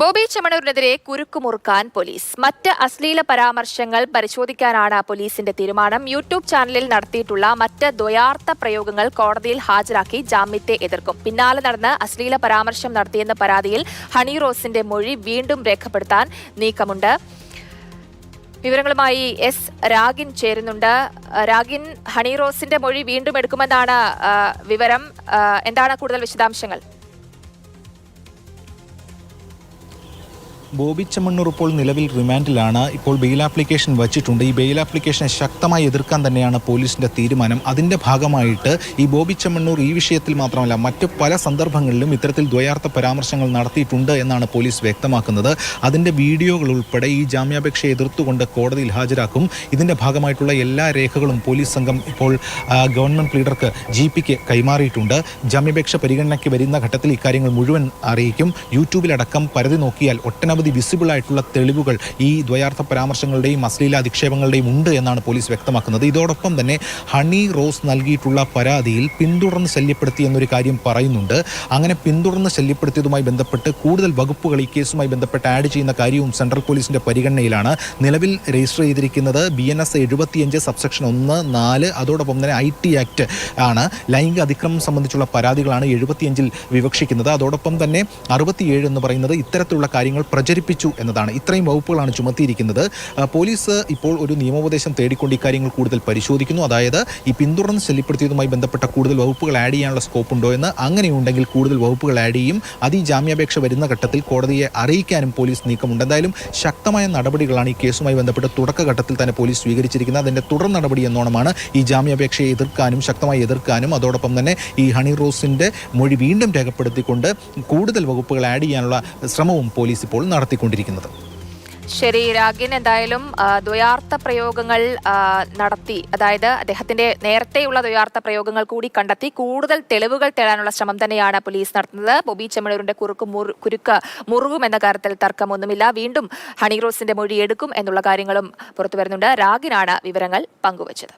Bobby ചെമ്മണൂരിനെതിരെ കുരുക്കുമുറുക്കാൻ police. മറ്റ് അശ്ലീല പരാമർശങ്ങൾ പരിശോധിക്കാനാണ് പോലീസിന്റെ തീരുമാനം. യൂട്യൂബ് ചാനലിൽ നടത്തിയിട്ടുള്ള മറ്റ് ദ്വയാർത്ഥ പ്രയോഗങ്ങൾ കോടതിയിൽ ഹാജരാക്കി ജാമ്യത്തെ എതിർക്കും. പിന്നാലെ നടന്ന് അശ്ലീല പരാമർശം നടത്തിയെന്ന പരാതിയിൽ ഹണി റോസിന്റെ മൊഴി വീണ്ടും രേഖപ്പെടുത്താൻ നീക്കമുണ്ട്. വിവരങ്ങളുമായി എസ് രാഗിൻ ചേരുന്നുണ്ട്. രാഗിൻ ഹണി റോസിന്റെ മൊഴി വീണ്ടും എടുക്കുമെന്നാണ് വിവരം. എന്താണ് കൂടുതൽ വിശദാംശങ്ങൾ? ബോബി ചെമ്മണ്ണൂർ ഇപ്പോൾ നിലവിൽ റിമാൻഡിലാണ്. ഇപ്പോൾ ബെയിൽ ആപ്ലിക്കേഷൻ വച്ചിട്ടുണ്ട്. ഈ ബെയിൽ ആപ്ലിക്കേഷനെ ശക്തമായി എതിർക്കാൻ തന്നെയാണ് പോലീസിന്റെ തീരുമാനം. അതിന്റെ ഭാഗമായിട്ട് ഈ ബോബി ചെമ്മണ്ണൂർ ഈ വിഷയത്തിൽ മാത്രമല്ല മറ്റ് പല സന്ദർഭങ്ങളിലും ഇത്തരത്തിൽ ദ്വയാർത്ഥ പരാമർശങ്ങൾ നടത്തിയിട്ടുണ്ട് എന്നാണ് പോലീസ് വ്യക്തമാക്കുന്നത്. അതിന്റെ വീഡിയോകൾ ഉൾപ്പെടെ ഈ ജാമ്യാപേക്ഷയെ എതിർത്തുകൊണ്ട് കോടതിയിൽ ഹാജരാക്കും. ഇതിന്റെ ഭാഗമായിട്ടുള്ള എല്ലാ രേഖകളും പോലീസ് സംഘം ഇപ്പോൾ ഗവൺമെന്റ് ലീഡർക്ക് ജി പിക്ക് കൈമാറിയിട്ടുണ്ട്. ജാമ്യാപേക്ഷ പരിഗണനയ്ക്ക് വരുന്ന ഘട്ടത്തിൽ ഇക്കാര്യങ്ങൾ മുഴുവൻ അറിയിക്കും. യൂട്യൂബിലടക്കം പരതി നോക്കിയാൽ ഒട്ടനവധി വിസിബിൾ ആയിട്ടുള്ള തെളിവുകൾ ഈ ദ്വയാർത്ഥ പരാമർശങ്ങളുടെയും അശ്ലീല അധിക്ഷേപങ്ങളുടെയും ഉണ്ട് എന്നാണ് പോലീസ് വ്യക്തമാക്കുന്നത്. ഇതോടൊപ്പം തന്നെ ഹണി റോസ് നൽകിയിട്ടുള്ള പരാതിയിൽ പിന്തുടർന്ന് ശല്യപ്പെടുത്തി എന്നൊരു കാര്യം പറയുന്നുണ്ട്. അങ്ങനെ പിന്തുടർന്ന് ശല്യപ്പെടുത്തിയതുമായി ബന്ധപ്പെട്ട് കൂടുതൽ വകുപ്പുകൾ ഈ കേസുമായി ബന്ധപ്പെട്ട് ആഡ് ചെയ്യുന്ന കാര്യവും സെൻട്രൽ പോലീസിന്റെ പരിഗണനയിലാണ്. നിലവിൽ രജിസ്റ്റർ ചെയ്തിരിക്കുന്നത് ബി എൻ എസ് എഴുപത്തിയഞ്ച് സബ്സെക്ഷൻ ഒന്ന് നാല് അതോടൊപ്പം തന്നെ ഐ ടി ആക്ട് ആണ്. ലൈംഗിക അതിക്രമം സംബന്ധിച്ചുള്ള പരാതികളാണ് എഴുപത്തിയഞ്ചിൽ വിവക്ഷിക്കുന്നത്. അതോടൊപ്പം തന്നെ അറുപത്തിയേഴ് എന്ന് പറയുന്നത് ഇത്തരത്തിലുള്ള കാര്യങ്ങൾ പ്രചരിപ്പിച്ചു എന്നതാണ്. ഇത്രയും വകുപ്പുകളാണ് ചുമത്തിയിരിക്കുന്നത്. പോലീസ് ഇപ്പോൾ ഒരു നിയമോപദേശം തേടിക്കൊണ്ട് ഇക്കാര്യങ്ങൾ കൂടുതൽ പരിശോധിക്കുന്നു. അതായത് ഈ പിന്തുടർന്ന് ശല്യപ്പെടുത്തിയതുമായി ബന്ധപ്പെട്ട കൂടുതൽ വകുപ്പുകൾ ആഡ് ചെയ്യാനുള്ള സ്കോപ്പ് ഉണ്ടോ എന്ന് അങ്ങനെയുണ്ടെങ്കിൽ കൂടുതൽ വകുപ്പുകൾ ആഡ് ചെയ്യും. അത് ജാമ്യാപേക്ഷ വരുന്ന ഘട്ടത്തിൽ കോടതിയെ അറിയിക്കാനും പോലീസ് നീക്കമുണ്ട്. എന്തായാലും ശക്തമായ നടപടികളാണ് ഈ കേസുമായി ബന്ധപ്പെട്ട് തുടക്കഘട്ടത്തിൽ തന്നെ പോലീസ് സ്വീകരിച്ചിരിക്കുന്നത്. അതിന്റെ തുടർ നടപടി എന്നോണമാണ് ഈ ജാമ്യാപേക്ഷയെ എതിർക്കാനും ശക്തമായി എതിർക്കാനും. അതോടൊപ്പം തന്നെ ഈ ഹണി റോസിന്റെ മൊഴി വീണ്ടും രേഖപ്പെടുത്തിക്കൊണ്ട് കൂടുതൽ വകുപ്പുകൾ ആഡ് ചെയ്യാനുള്ള ശ്രമവും പോലീസ് ഇപ്പോൾ നടത്തിക്കൊണ്ടിരിക്കുന്നത്. ശരി രാഗിൻ എന്തായാലും ദ്വയാർത്ഥ പ്രയോഗങ്ങൾ നടത്തി. അതായത് അദ്ദേഹത്തിന്റെ നേരത്തെയുള്ള ദ്വയാർത്ഥ പ്രയോഗങ്ങൾ കൂടി കണ്ടെത്തി. കൂടുതൽ തെളിവുകൾ തേടാനുള്ള ശ്രമം തന്നെയാണ് പോലീസ് നടത്തുന്നത്. ബോബി ചെമ്മണൂരിന്റെ കുറുക്ക് കുരുക്ക് മുറുകും എന്ന കാര്യത്തിൽ തർക്കമൊന്നുമില്ല. വീണ്ടും ഹണിറോസിന്റെ മൊഴി എടുക്കും എന്നുള്ള കാര്യങ്ങളും പുറത്തു വരുന്നുണ്ട്. രാഗിനാണ് വിവരങ്ങൾ പങ്കുവച്ചത്.